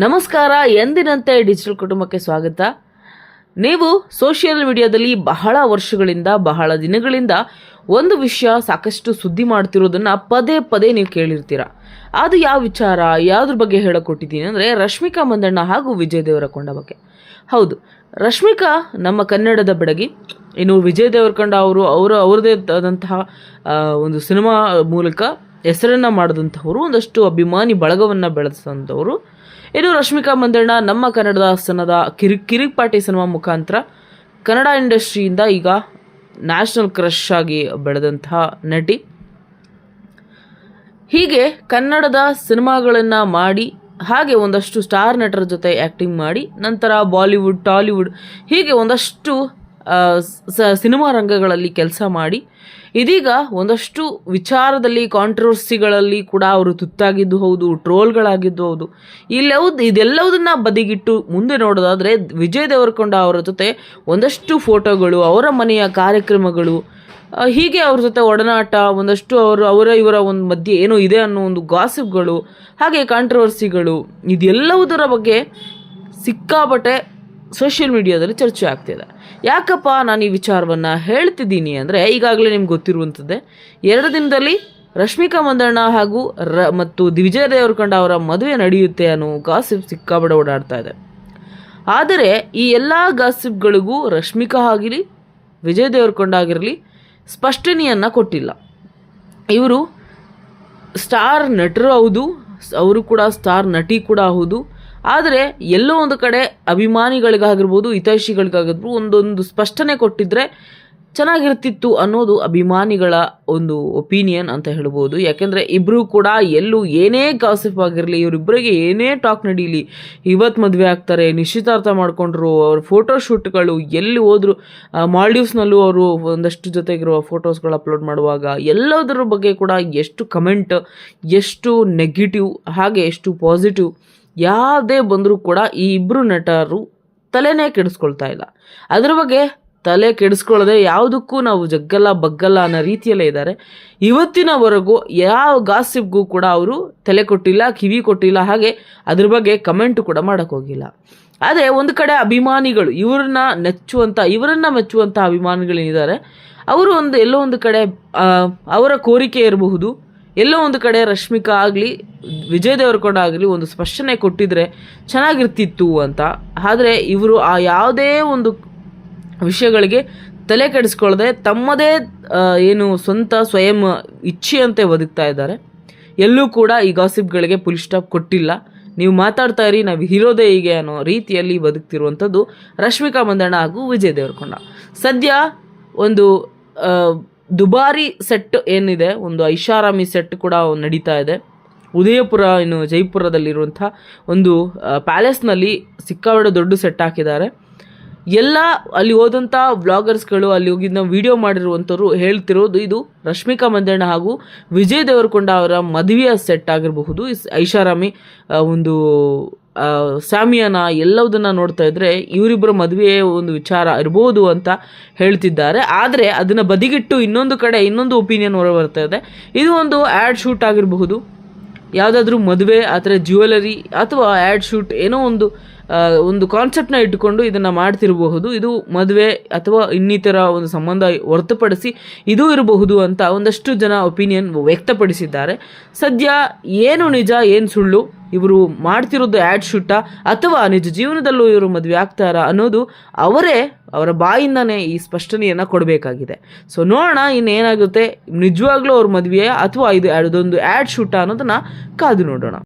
ನಮಸ್ಕಾರ, ಎಂದಿನಂತೆ ಡಿಜಿಟಲ್ ಕುಟುಂಬಕ್ಕೆ ಸ್ವಾಗತ. ನೀವು ಸೋಷಿಯಲ್ ಮೀಡಿಯಾದಲ್ಲಿ ಬಹಳ ವರ್ಷಗಳಿಂದ, ಬಹಳ ದಿನಗಳಿಂದ ಒಂದು ವಿಷಯ ಸಾಕಷ್ಟು ಸುದ್ದಿ ಮಾಡ್ತಿರೋದನ್ನು ಪದೇ ಪದೇ ನೀವು ಕೇಳಿರ್ತೀರ. ಅದು ಯಾವ ವಿಚಾರ, ಯಾವುದ್ರ ಬಗ್ಗೆ ಹೇಳಕೊಟ್ಟಿದ್ದೀನಿ ಅಂದರೆ ರಶ್ಮಿಕಾ ಮಂದಣ್ಣ ಹಾಗೂ ವಿಜಯ್ ದೇವರಕೊಂಡ ಬಗ್ಗೆ. ಹೌದು, ರಶ್ಮಿಕಾ ನಮ್ಮ ಕನ್ನಡದ ಬೆಡಗಿ. ಇನ್ನು ವಿಜಯ್ ದೇವರಕೊಂಡ ಅವರು, ಅವರ ಅವರದೇ ಆದಂತಹ ಒಂದು ಸಿನಿಮಾ ಮೂಲಕ ಹೆಸರನ್ನು ಮಾಡಿದಂಥವರು ಒಂದಷ್ಟು ಅಭಿಮಾನಿ ಬಳಗವನ್ನು ಬೆಳೆಸಿದಂಥವರು ಇನ್ನು ರಶ್ಮಿಕಾ ಮಂದಣ್ಣ ನಮ್ಮ ಕನ್ನಡದ ಸನದ ಕಿರಿ ಕಿರಿಕ್ ಪಾಟಿ ಸಿನಿಮಾ ಮುಖಾಂತರ ಕನ್ನಡ ಇಂಡಸ್ಟ್ರಿಯಿಂದ ಈಗ ನ್ಯಾಷನಲ್ ಕ್ರಶ್ ಆಗಿ ಬೆಳೆದಂತಹ ನಟಿ. ಹೀಗೆ ಕನ್ನಡದ ಸಿನಿಮಾಗಳನ್ನು ಮಾಡಿ, ಹಾಗೆ ಒಂದಷ್ಟು ಸ್ಟಾರ್ ನಟರ ಜೊತೆ ಆ್ಯಕ್ಟಿಂಗ್ ಮಾಡಿ, ನಂತರ ಬಾಲಿವುಡ್, ಟಾಲಿವುಡ್ ಹೀಗೆ ಒಂದಷ್ಟು ಸಿನಿಮಾ ರಂಗಗಳಲ್ಲಿ ಕೆಲಸ ಮಾಡಿ. ಇದೀಗ ಒಂದಷ್ಟು ವಿಚಾರದಲ್ಲಿ ಕಾಂಟ್ರವರ್ಸಿಗಳಲ್ಲಿ ಕೂಡ ಅವರು ತುತ್ತಾಗಿದ್ದು ಹೌದು ಟ್ರೋಲ್ಗಳಾಗಿದ್ದು ಹೌದು. ಇಲ್ಲೆವ್, ಇದೆಲ್ಲವುದನ್ನ ಬದಿಗಿಟ್ಟು ಮುಂದೆ ನೋಡೋದಾದರೆ ವಿಜಯ್ ದೇವರಕೊಂಡ ಅವರ ಜೊತೆ ಒಂದಷ್ಟು ಫೋಟೋಗಳು, ಅವರ ಮನೆಯ ಕಾರ್ಯಕ್ರಮಗಳು ಹೀಗೆ ಅವ್ರ ಜೊತೆ ಒಡನಾಟ, ಒಂದಷ್ಟು ಅವರು, ಅವರ, ಇವರ ಒಂದು ಮಧ್ಯೆ ಏನೋ ಇದೆ ಅನ್ನೋ ಒಂದು ಗಾಸಿಪ್ಗಳು ಹಾಗೆ ಕಾಂಟ್ರವರ್ಸಿಗಳು ಇದೆಲ್ಲವುದರ ಬಗ್ಗೆ ಸಿಕ್ಕಾಪಟ್ಟೆ ಸೋಷಿಯಲ್ ಮೀಡಿಯಾದಲ್ಲಿ ಚರ್ಚೆ ಆಗ್ತಿದೆ. ಯಾಕಪ್ಪ ನಾನು ಈ ವಿಚಾರವನ್ನು ಹೇಳ್ತಿದ್ದೀನಿ ಅಂದರೆ ಈಗಾಗಲೇ ನಿಮ್ಗೆ ಗೊತ್ತಿರುವಂಥದ್ದೇ ಎರಡು ದಿನದಲ್ಲಿ ರಶ್ಮಿಕಾ ಮಂದಣ್ಣ ಹಾಗೂ ರ ಮತ್ತು ವಿಜಯ ದೇವರಕೊಂಡ ಅವರ ಮದುವೆ ನಡೆಯುತ್ತೆ ಅನ್ನೋ ಗಾಸಿಪ್ ಸಿಕ್ಕಾಬಡ ಓಡಾಡ್ತಾ ಇದೆ. ಆದರೆ ಈ ಎಲ್ಲ ಗಾಸಿಪ್ಗಳಿಗೂ ರಶ್ಮಿಕಾ ಆಗಿರಲಿ ವಿಜಯ್ ದೇವರಕೊಂಡ ಆಗಿರಲಿ ಸ್ಪಷ್ಟನೆಯನ್ನು ಕೊಟ್ಟಿಲ್ಲ. ಇವರು ಸ್ಟಾರ್ ನಟರು ಹೌದು, ಅವರು ಕೂಡ ಸ್ಟಾರ್ ನಟಿ ಕೂಡ ಹೌದು ಆದರೆ ಎಲ್ಲೋ ಒಂದು ಕಡೆ ಅಭಿಮಾನಿಗಳಿಗಾಗಿರ್ಬೋದು, ಹಿತೈಷಿಗಳಿಗಾಗಿರ್ಬೋದು ಒಂದೊಂದು ಸ್ಪಷ್ಟನೆ ಕೊಟ್ಟಿದ್ದರೆ ಚೆನ್ನಾಗಿರ್ತಿತ್ತು ಅನ್ನೋದು ಅಭಿಮಾನಿಗಳ ಒಂದು ಒಪಿನಿಯನ್ ಅಂತ ಹೇಳ್ಬೋದು. ಯಾಕೆಂದರೆ ಇಬ್ಬರೂ ಕೂಡ ಎಲ್ಲೂ ಏನೇ ಕಾಸಿಫ್ ಆಗಿರಲಿ ಇವರಿಬ್ಬರಿಗೆ ಏನೇ ಟಾಕ್ ನಡೀಲಿ ಇವತ್ತು ಮದುವೆ ಆಗ್ತಾರೆ, ನಿಶ್ಚಿತಾರ್ಥ ಮಾಡಿಕೊಂಡ್ರು, ಅವ್ರ ಫೋಟೋಶೂಟ್ಗಳು ಎಲ್ಲಿ ಹೋದ್ರು ಮಾಲ್ಡೀವ್ಸ್ನಲ್ಲೂ ಅವರು ಒಂದಷ್ಟು ಜೊತೆಗಿರುವ ಫೋಟೋಸ್ಗಳು ಅಪ್ಲೋಡ್ ಮಾಡುವಾಗ ಎಲ್ಲದರ ಬಗ್ಗೆ ಕೂಡ ಎಷ್ಟು ಕಮೆಂಟ್ ಎಷ್ಟು ನೆಗೆಟಿವ್ ಹಾಗೆ ಎಷ್ಟು ಪಾಸಿಟಿವ್ ಯಾವುದೇ ಬಂದರೂ ಕೂಡ ಈ ಇಬ್ಬರು ನಟರು ತಲೆನೇ ಕೆಡಿಸ್ಕೊಳ್ತಾ ಇಲ್ಲ. ಅದ್ರ ಬಗ್ಗೆ ತಲೆ ಕೆಡಿಸ್ಕೊಳ್ಳದೆ ಯಾವುದಕ್ಕೂ ನಾವು ಜಗ್ಗಲ್ಲ, ಬಗ್ಗಲ್ಲ ಅನ್ನೋ ರೀತಿಯಲ್ಲೇ ಇದ್ದಾರೆ. ಇವತ್ತಿನವರೆಗೂ ಯಾವ ಗಾಸಿಪ್ಗೂ ಕೂಡ ಅವರು ತಲೆ ಕೊಟ್ಟಿಲ್ಲ, ಕಿವಿ ಕೊಟ್ಟಿಲ್ಲ, ಹಾಗೆ ಅದ್ರ ಬಗ್ಗೆ ಕಮೆಂಟ್ ಕೂಡ ಮಾಡೋಕ್ಕೋಗಿಲ್ಲ ಆದರೆ ಒಂದು ಕಡೆ ಅಭಿಮಾನಿಗಳು, ಇವ್ರನ್ನ ನೆಚ್ಚುವಂಥ ಇವರನ್ನ ಮೆಚ್ಚುವಂಥ ಅಭಿಮಾನಿಗಳೇನಿದ್ದಾರೆ, ಅವರು ಒಂದು, ಎಲ್ಲೋ ಒಂದು ಕಡೆ ಅವರ ಕೋರಿಕೆ ಇರಬಹುದು. ಎಲ್ಲೋ ಒಂದು ಕಡೆ ರಶ್ಮಿಕಾ ಆಗಲಿ, ವಿಜಯ್ ದೇವರಕೊಂಡ ಆಗಲಿ ಒಂದು ಸ್ಪಷ್ಟನೆ ಕೊಟ್ಟಿದ್ರೆ ಚೆನ್ನಾಗಿರ್ತಿತ್ತು ಅಂತ. ಆದರೆ ಇವರು ಆ ಯಾವುದೇ ಒಂದು ವಿಷಯಗಳಿಗೆ ತಲೆ ಕೆಡಿಸ್ಕೊಳ್ಳದೆ ತಮ್ಮದೇ ಏನು ಸ್ವಂತ ಸ್ವಯಂ ಇಚ್ಛೆಯಂತೆ ಬದುಕ್ತಾ ಇದ್ದಾರೆ. ಎಲ್ಲೂ ಕೂಡ ಈ ಗಾಸಿಪ್ಗಳಿಗೆ ಫುಲ್ ಸ್ಟಾಪ್ ಕೊಟ್ಟಿಲ್ಲ. ನೀವು ಮಾತಾಡ್ತಾ ಇರಿ, ನಾವು ಹೀರೋದೇ ಹೀಗೆ ಅನ್ನೋ ರೀತಿಯಲ್ಲಿ ಬದುಕ್ತಿರುವಂಥದ್ದು ರಶ್ಮಿಕಾ ಮಂದಣ್ಣ ಹಾಗೂ ವಿಜಯ್ ದೇವರಕೊಂಡ. ಸದ್ಯ ಒಂದು ದುಬಾರಿ ಸೆಟ್ ಏನಿದೆ, ಒಂದು ಐಷಾರಾಮಿ ಸೆಟ್ ಕೂಡ ನಡೀತಾ ಇದೆ. ಉದಯಪುರ ಇನ್ನು ಜೈಪುರದಲ್ಲಿರುವಂಥ ಒಂದು ಪ್ಯಾಲೇಸ್ನಲ್ಲಿ ಸಿಕ್ಕಾಪಟ್ಟೆ ದೊಡ್ಡ ಸೆಟ್ ಹಾಕಿದ್ದಾರೆ. ಎಲ್ಲ ಅಲ್ಲಿ ಹೋದಂಥ ವ್ಲಾಗರ್ಸ್ಗಳು ಅಲ್ಲಿ ಹೋಗಿದ್ದ ವಿಡಿಯೋ ಮಾಡಿರುವಂಥವ್ರು ಹೇಳ್ತಿರೋದು ಇದು ರಶ್ಮಿಕಾ ಮಂದಣ್ಣ ಹಾಗೂ ವಿಜಯ್ ದೇವರಕೊಂಡ ಅವರ ಮದುವೆಯ ಸೆಟ್ ಆಗಿರಬಹುದು. ಐಷಾರಾಮಿ ಒಂದು ಆ, ಸಾಮಿಯಾನ ಎಲ್ಲವುದನ್ನು ನೋಡ್ತಾ ಇದ್ದರೆ ಇವರಿಬ್ಬರ ಮದುವೆಯ ಒಂದು ವಿಚಾರ ಇರ್ಬೋದು ಅಂತ ಹೇಳ್ತಿದ್ದಾರೆ. ಆದರೆ ಅದನ್ನು ಬದಿಗಿಟ್ಟು ಇನ್ನೊಂದು ಕಡೆ ಇನ್ನೊಂದು ಒಪಿನಿಯನ್ ಹೊರ ಬರ್ತಾ ಇದೆ. ಇದು ಒಂದು ಆ್ಯಡ್ ಶೂಟ್ ಆಗಿರಬಹುದು. ಯಾವುದಾದ್ರೂ ಮದುವೆ ಆ ಥರ ಜ್ಯುವೆಲರಿ ಅಥವಾ ಆ್ಯಡ್ ಶೂಟ್ ಏನೋ ಒಂದು ಒಂದು ಕಾನ್ಸೆಪ್ಟ್ನ ಇಟ್ಟುಕೊಂಡು ಇದನ್ನು ಮಾಡ್ತಿರಬಹುದು. ಇದು ಮದುವೆ ಅಥವಾ ಇನ್ನಿತರ ಒಂದು ಸಂಬಂಧ ಹೊರತುಪಡಿಸಿ ಇದು ಇರಬಹುದು ಅಂತ ಒಂದಷ್ಟು ಜನ ಒಪಿನಿಯನ್ ವ್ಯಕ್ತಪಡಿಸಿದ್ದಾರೆ. ಸದ್ಯ ಏನು ನಿಜ, ಏನು ಸುಳ್ಳು, ಇವರು ಮಾಡ್ತಿರೋದು ಆ್ಯಡ್ ಶೂಟ ಅಥವಾ ನಿಜ ಜೀವನದಲ್ಲೂ ಇವರು ಮದುವೆ ಆಗ್ತಾರಾ ಅನ್ನೋದು ಅವರೇ, ಅವರ ಬಾಯಿಂದನೇ ಈ ಸ್ಪಷ್ಟನೆಯನ್ನು ಕೊಡಬೇಕಾಗಿದೆ. ಸೊ ನೋಡೋಣ ಇನ್ನೇನಾಗುತ್ತೆ. ನಿಜವಾಗ್ಲೂ ಅವ್ರ ಮದುವೆಯ ಅಥವಾ ಇದು ಅದೊಂದು ಆ್ಯಡ್ ಶೂಟ ಅನ್ನೋದನ್ನು ಕಾದು ನೋಡೋಣ.